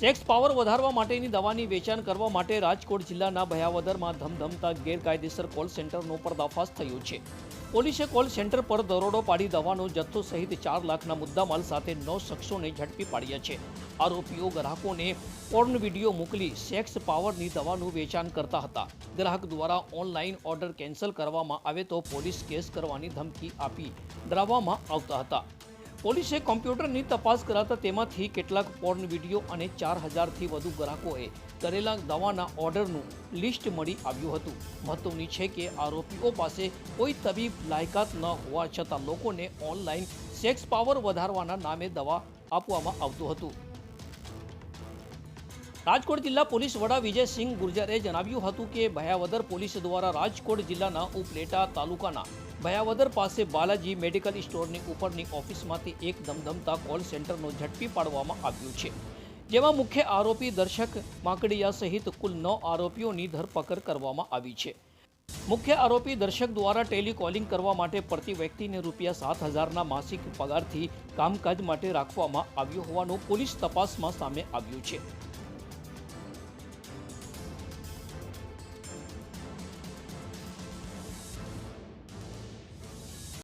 Sex power વધારવા માટેની દવાની વેચાણ કરવા માટે રાજકોટ જિલ્લાના ભયાવદરમાં ધમધમતા ગેરકાયદેસર કોલ સેન્ટરનો પર્દાફાશ થયો છે. પોલીસે કોલ સેન્ટર પર દરોડો પાડી દવાનો જથ્થો સહિત ચાર લાખના મુદ્દામાલ સાથે નવ શખ્સોને ઝડપી પાડ્યા છે. આરોપીઓ ગ્રાહકોને પોર્ન વીડિયો મોકલી સેક્સ પાવરની દવાનું વેચાણ કરતા હતા. ગ્રાહક દ્વારા ઓનલાઈન ઓર્ડર કેન્સલ કરવામાં આવે તો પોલીસ કેસ કરવાની ધમકી આપી ડરાવવામાં આવતા હતા. પોલીસે કોમ્પ્યુટરની તપાસ કરાતા તેમાંથી કેટલાક પોર્ન વીડિયો અને ચાર હજારથી વધુ ગ્રાહકોએ કરેલા દવાના ઓર્ડરનું લિસ્ટ મળી આવ્યું હતું. મહત્વની છે કે આરોપીઓ પાસે કોઈ તબીબ લાયકાત ન હોવા છતાં લોકોને ઓનલાઈન સેક્સ પાવર વધારવાના નામે દવા આપવામાં આવતું હતું. રાજકોટ જિલ્લા પોલીસ વડા વિજયસિંહ ગુર્જરે જણાવ્યું હતું કે ભયાવદર પોલીસ દ્વારા રાજકોટ જિલ્લાના ઉપલેટા તાલુકાના ભયાવદર પાસે બાલાજી મેડિકલ સ્ટોરની ઉપરની ઓફિસમાંથી એક ધમધમતા કોલ સેન્ટરનો ઝડપી પાડવામાં આવ્યું છે, જેમાં મુખ્ય આરોપી દર્શક માકડિયા સહિત કુલ નવ આરોપીઓની ધરપકડ કરવામાં આવી છે. મુખ્ય આરોપી દર્શક દ્વારા ટેલિકોલિંગ કરવા માટે પ્રતિ વ્યક્તિને રૂપિયા સાત હજારના માસિક પગારથી કામકાજ માટે રાખવામાં આવ્યો હોવાનું પોલીસ તપાસમાં સામે આવ્યું છે.